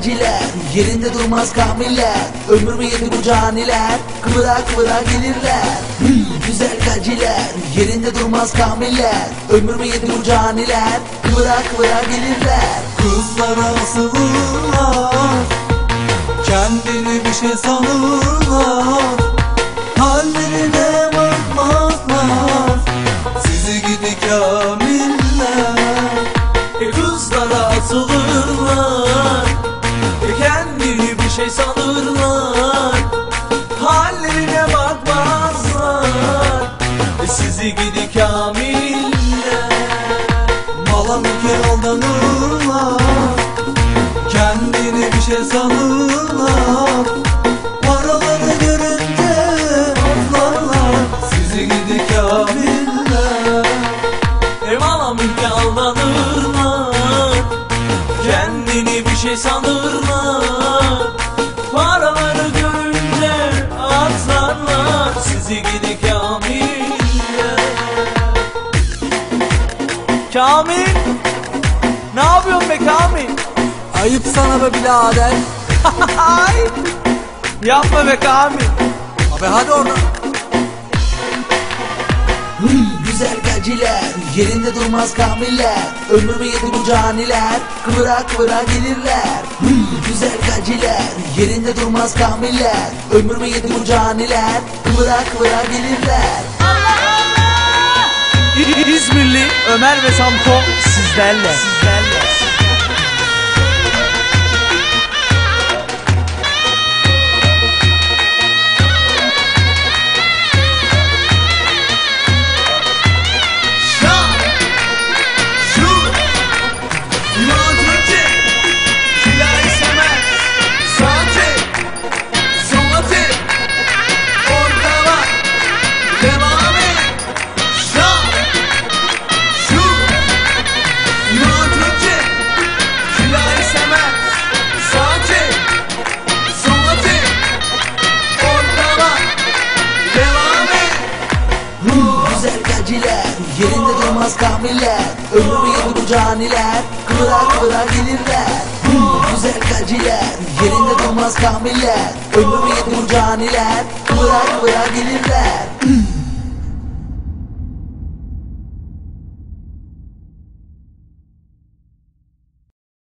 gaciler Yerinde durmaz kamiller Ömür mü yedi bu caniler? Kıvıra kıvıra gelirler. Güzel gaciler Yerinde durmaz kamiller Ömür mü yedi bu caniler? Kıvıra kıvıra gelirler. Kızlara asılırlar Kendini bir şey sanırlar Sizi gidi kamiller Mala mülke aldanırlar. Kendini bir şey sanırlar. Paraları görünce atlarlar. Sizi gidi kamiller E mala mülke aldanırlar. Kendini bir şey sanırlar Kamil! Ne yapıyorsun be Kamil? Ayıp sana be birader Ay! Yapma be Kamil. Abi hadi oradan Güzel gaciler Yerinde durmaz kamiller Ömür mü yedi bu caniler Kıvıra kıvıra gelirler Hmm, Güzel gaciler Yerinde durmaz kamiller Ömür mü yedi bu caniler Kıvıra kıvıra gelirler Ömer ve Samko sizlerle. Sizlerle. Güzel gaciler Yerinde durmaz kamiller Ömür mü yedi bu caniler Kıvıra kıvıra gelirler. Güzel gaciler Yerinde durmaz kamiller Ömür mü yedi bu caniler Kıvıra kıvıra gelirler